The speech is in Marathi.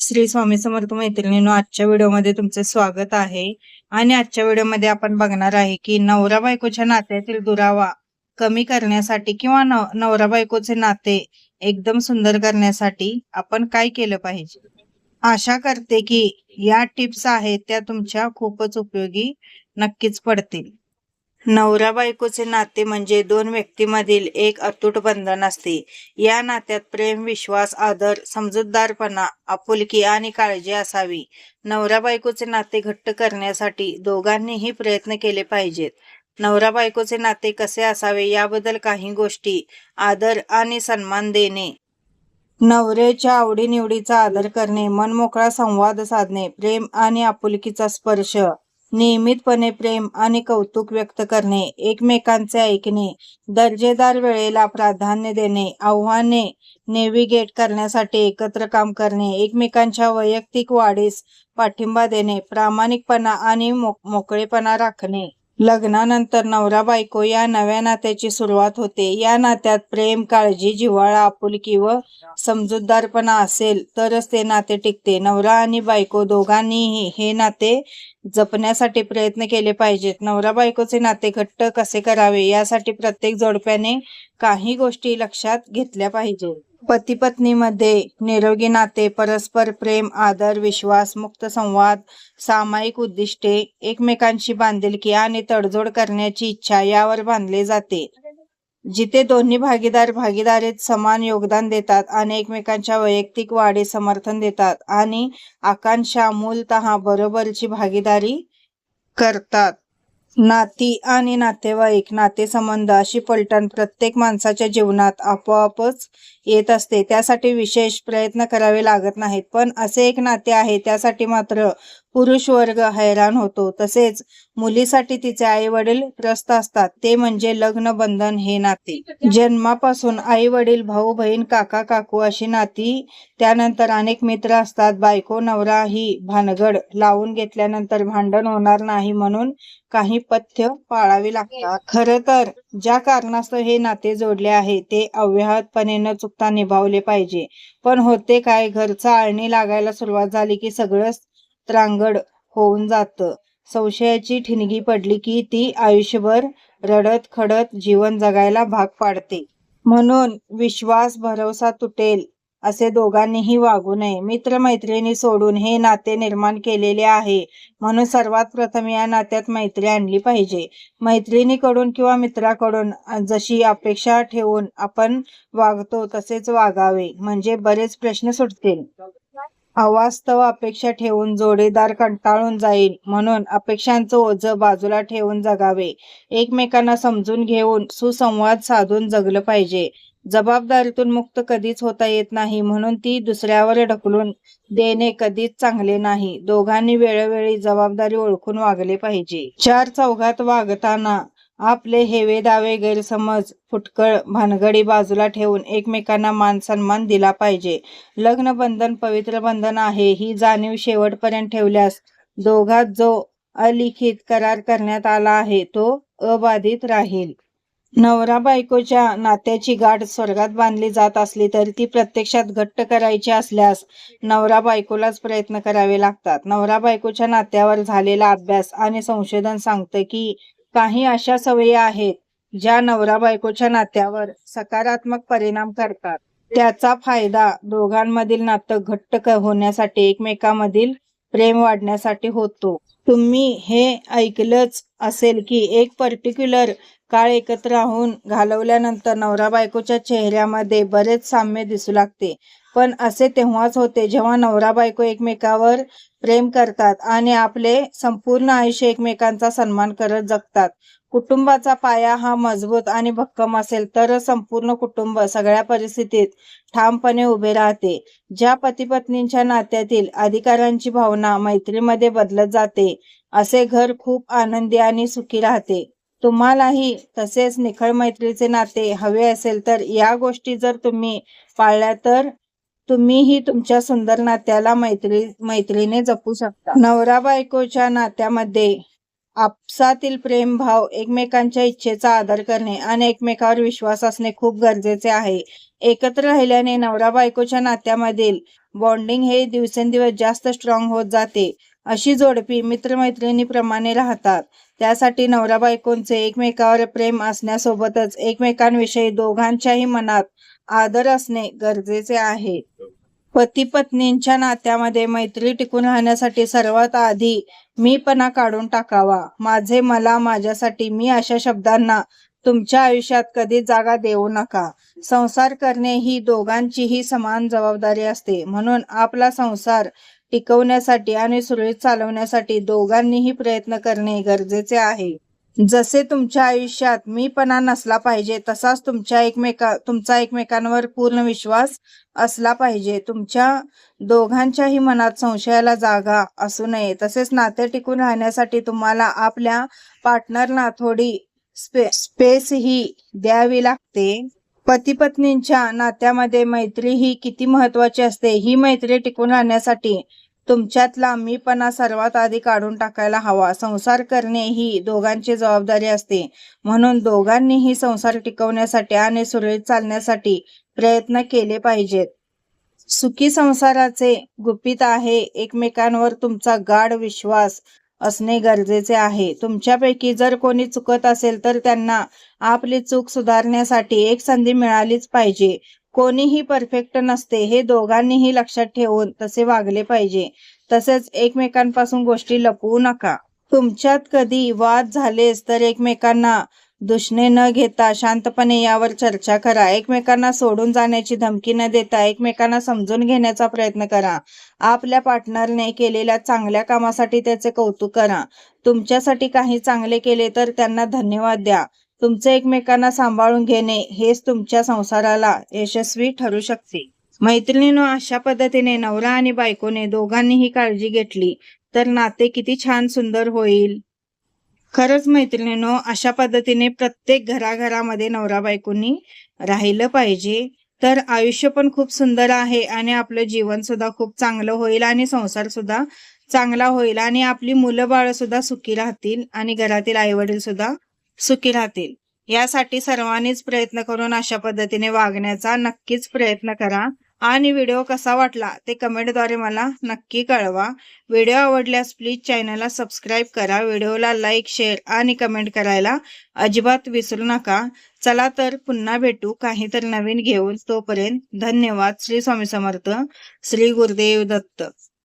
श्री स्वामी समर्थ मैत्रिणीनो आजच्या व्हिडिओमध्ये तुमचे स्वागत आहे. आणि आजच्या व्हिडिओमध्ये आपण बघणार आहे की नवरा बायकोच्या नात्यातील दुरावा कमी करण्यासाठी किंवा नवरा बायकोचे नाते एकदम सुंदर करण्यासाठी आपण काय केलं पाहिजे? आशा करते की या टिप्स आहेत त्या तुमच्या खूपच उपयोगी नक्कीच पडतील. नवरा बायकोचे नाते म्हणजे दोन व्यक्तीमधील एक अतूट बंधन असते. या नात्यात प्रेम विश्वास आदर समजूतदारपणा आपुलकी आणि काळजी असावी. नवरा बायकोचे नाते घट्ट करण्यासाठी दोघांनीही प्रयत्न केले पाहिजेत. नवरा बायकोचे नाते कसे असावे याबद्दल काही गोष्टी आदर आणि सन्मान देणे. नवऱ्याच्या आवडीनिवडीचा आदर करणे मनमोकळा संवाद साधणे प्रेम आणि आपुलकीचा स्पर्श. नियमितपणे प्रेम आणि कौतुक व्यक्त करणे एकमेकांचे ऐकणे दर्जेदार वेळेला प्राधान्य देणे आव्हाने नेव्हिगेट करण्यासाठी एकत्र काम करणे एकमेकांच्या वैयक्तिक वाढीस पाठिंबा देणे प्रामाणिकपणा आणि मोकळेपणा राखणे. लग्नानंतर नवरा बायको या नव्या नात्याची सुरुवात होते. या नात्यात प्रेम काळजी जिव्हाळा आपुलकी व समजूतदारपणा असेल तरच ते नाते टिकते. नवरा आणि बायको दोघांनीही हे नाते जपण्यासाठी प्रयत्न केले पाहिजेत. नवरा बायकोचे नाते घट्ट कसे करावे यासाठी प्रत्येक जोडप्याने काही गोष्टी लक्षात घेतल्या पाहिजेत पती पत्नीमध्ये निरोगी नाते परस्पर प्रेम आदर विश्वास मुक्त संवाद सामायिक उद्दिष्टे एकमेकांशी बांधिलकी आणि तडजोड करण्याची इच्छा यावर बांधले जाते. जिथे दोन्ही भागीदार भागीदारीत समान योगदान देतात आणि एकमेकांच्या वैयक्तिक वाढी समर्थन देतात आणि आकांक्षा मूलतः बरोबरची भागीदारी करतात. नाती आणि नातेवाईक नातेसंबंध अशी पलटण प्रत्येक माणसाच्या जीवनात आपोआपच येत असते. त्यासाठी विशेष प्रयत्न करावे लागत नाहीत. पण असे एक नाते आहे त्यासाठी मात्र पुरुष वर्ग हैराण होतो. तसेच मुलीसाठी तिचे आई वडील त्रस्त असतात. ते म्हणजे लग्न बंधन हे नाते. जन्मापासून आई वडील भाऊ बहीण काका काकू अशी नाती. त्यानंतर अनेक मित्र असतात. बायको नवरा ही भानगड लावून घेतल्यानंतर भांडण होणार नाही म्हणून काही पथ्य पाळावी लागतात. खर तर ज्या कारणास्तव हे नाते जोडले आहे ते अव्याहतपणे न चुकता निभावले पाहिजे. पण होते काय? घरचा आळणी लागायला सुरुवात झाली की सगळंच त्रांगड होऊन जातं. संशयाची ठिणगी पडली की ती आयुष्यभर रडत खडत जीवन जगायला भाग पाडते. म्हणून विश्वास भरवसा तुटेल असे दोघांनीही वागू नये. मित्रमैत्रिणी सोडून हे नाते निर्माण केलेले आहे म्हणून सर्वात प्रथम या नात्यात मैत्री आणली पाहिजे. मैत्रिणीकडून किंवा मित्राकडून जशी अपेक्षा ठेवून आपण वागतो तसेच वागावे म्हणजे बरेच प्रश्न सुटतील. अवास्तव अपेक्षा ठेवून जोडीदार कंटाळून जाईल म्हणून अपेक्षांचं ओझं बाजूला ठेवून जगावे. एकमेकांना समजून घेऊन सुसंवाद साधून जगलं पाहिजे. जबाबदारीतून मुक्त कधीच होता येत नाही म्हणून ती दुसऱ्यावर ढकलून देणे कधीच चांगले नाही. दोघांनी वेळोवेळी जबाबदारी ओळखून वागले पाहिजे. चार चौघात वागताना आपले हेवे दावे गैरसमज फुटकळ भानगडी बाजूला ठेवून एकमेकांना मान सन्मान दिला पाहिजे. लग्न बंधन पवित्र बंधन आहे ही जाणीव शेवटपर्यंत ठेवल्यास दोघात जो अलिखित करार करण्यात आला आहे तो अबाधित राहील. नवरा बायकोच्या नात्याची गाठ स्वर्गात बांधली जात असली तरी ती प्रत्यक्षात घट्ट करायची असल्यास नवरा बायकोलाच प्रयत्न करावे लागतात. नवरा बायकोच्या नात्यावर झालेला अभ्यास आणि संशोधन सांगतं की काही अशा सवयी आहेत ज्या नवरा बायकोच्या नात्यावर सकारात्मक परिणाम करतात. त्याचा फायदा दोघांमधील नातं घट्ट होण्यासाठी एकमेकांमधील प्रेम वाढण्यासाठी होतो. तुम्ही हे ऐकलंच असेल की एक पर्टिक्युलर काळ एकत्र राहून घालवल्यानंतर नवरा बायकोच्या चेहऱ्यामध्ये बरेच साम्य दिसू लागते. पण असे तेव्हाच होते जेव्हा नवरा बायको एकमेकावर प्रेम करतात आणि आपले संपूर्ण आयुष्य एकमेकांचा सन्मान करत जगतात. कुटुंबाचा पाया हा मजबूत आणि भक्कम असेल तर संपूर्ण कुटुंब सगळ्या परिस्थितीत ठामपणे उभे राहते. ज्या पती पत्नींच्या नात्यातील अधिकारांची भावना मैत्रीमध्ये बदलत जाते असे घर खूप आनंदी आणि सुखी राहते. तुम्हालाही तसेच निखळ मैत्रीचे नाते हवे असेल तर या गोष्टी जर तुम्ही पाळल्या तर तुम्हीही तुमच्या सुंदर नात्याला मैत्री मैत्रीने जपू शकता. नवरा बायकोच्या नात्यामध्ये आपसातील प्रेमभाव एकमेकांच्या इच्छेचा आदर करणे आणि एकमेकावर विश्वास असणे खूप गरजेचे आहे. एकत्र राहिल्याने नवरा बायकोच्या नात्यामधील बॉन्डिंग हे दिवसेंदिवस जास्त स्ट्रॉंग होत जाते. अशी जोडपी मित्रमैत्रिणीप्रमाणे राहतात. त्यासाठी नवरा बायकोंचे एकमेकावर प्रेम असण्यासोबतच एकमेकांविषयी दोघांच्याही मनात आदर असणे गरजेचे आहे. पती पत्नींच्या नात्यामध्ये मैत्री टिकून राहण्यासाठी सर्वात आधी मीपणा काढून टाकावा. माझे मला माझ्यासाठी मी अशा शब्दांना तुमच्या आयुष्यात कधी जागा देऊ नका. संसार करणे ही दोघांचीही समान जबाबदारी असते. म्हणून आपला संसार टिकवण्यासाठी आणि सुरळीत चालवण्यासाठी दोघांनीही प्रयत्न करणे गरजेचे आहे. जसे तुमच्या आयुष्यात मीपणा नसला पाहिजे तसाच तुमच्या एकमेका तुमचा एकमेकांवर पूर्ण विश्वास असला पाहिजे. तुमच्या दोघांच्याही मनात संशयाला जागा असू नये. तसेच नाते टिकून राहण्यासाठी तुम्हाला आपल्या पार्टनरला थोडी स्पे स्पेस ही द्यावी लागते. पती पत्नींच्या नात्यामध्ये मैत्री ही किती महत्वाची असते ही मैत्री टिकून राहण्यासाठी तुमच्यातला मीपणा सर्वात आधी काढून टाकायला हवा. संसार करणे ही दोघांची जबाबदारी असते. म्हणून दोघांनीही संसार टिकवण्यासाठी आणि सुरळीत चालण्यासाठी प्रयत्न केले पाहिजेत. सुखी संसाराचे गुपित आहे. एकमेकांवर तुमचा गाढ विश्वास असणे गरजेचे आहे. तुमच्यापैकी जर कोणी चुकत असेल तर त्यांना आपली चूक सुधारण्यासाठी एक संधी मिळालीच पाहिजे. कोणीही परफेक्ट नसते हे दोघांनीही लक्षात ठेवून तसे वागले पाहिजे. तसेच एकमेकांपासून गोष्टी लपवू नका. तुमच्यात कधी वाद झालेस तर एकमेकांना दुष्णे न घेता शांतपणे यावर चर्चा करा. एकमेकांना सोडून जाण्याची धमकी न देता एकमेकांना समजून घेण्याचा प्रयत्न करा. आपल्या पार्टनरने केलेल्या चांगल्या कामासाठी त्याचे कौतुक करा. तुमच्यासाठी काही चांगले केले तर त्यांना धन्यवाद द्या. तुमचे एकमेकांना सांभाळून घेणे हेच तुमच्या संसाराला यशस्वी ठरू शकते. मैत्रिणीनो अशा पद्धतीने नवरा आणि बायकोने दोघांनीही काळजी घेतली तर नाते किती छान सुंदर होईल. खरंच मैत्रिणीनो अशा पद्धतीने प्रत्येक घराघरामध्ये नवरा बायकोनी राहिलं पाहिजे. तर आयुष्य पण खूप सुंदर आहे आणि आपलं जीवन सुद्धा खूप चांगलं होईल आणि संसार सुद्धा चांगला होईल आणि आपली मुलं बाळ सुद्धा सुखी राहतील आणि घरातील आईवडील सुद्धा सुखी राहतील. यासाठी सर्वांनीच प्रयत्न करून अशा पद्धतीने वागण्याचा नक्कीच प्रयत्न करा. आणि व्हिडिओ कसा वाटला ते कमेंटद्वारे मला नक्की कळवा. व्हिडिओ आवडल्यास प्लीज चॅनलला सबस्क्राईब करा. व्हिडिओला लाईक शेअर आणि कमेंट करायला अजिबात विसरू नका. चला तर पुन्हा भेटू काहीतरी नवीन घेऊन. तोपर्यंत धन्यवाद. श्री स्वामी समर्थ. श्री गुरुदेव दत्त.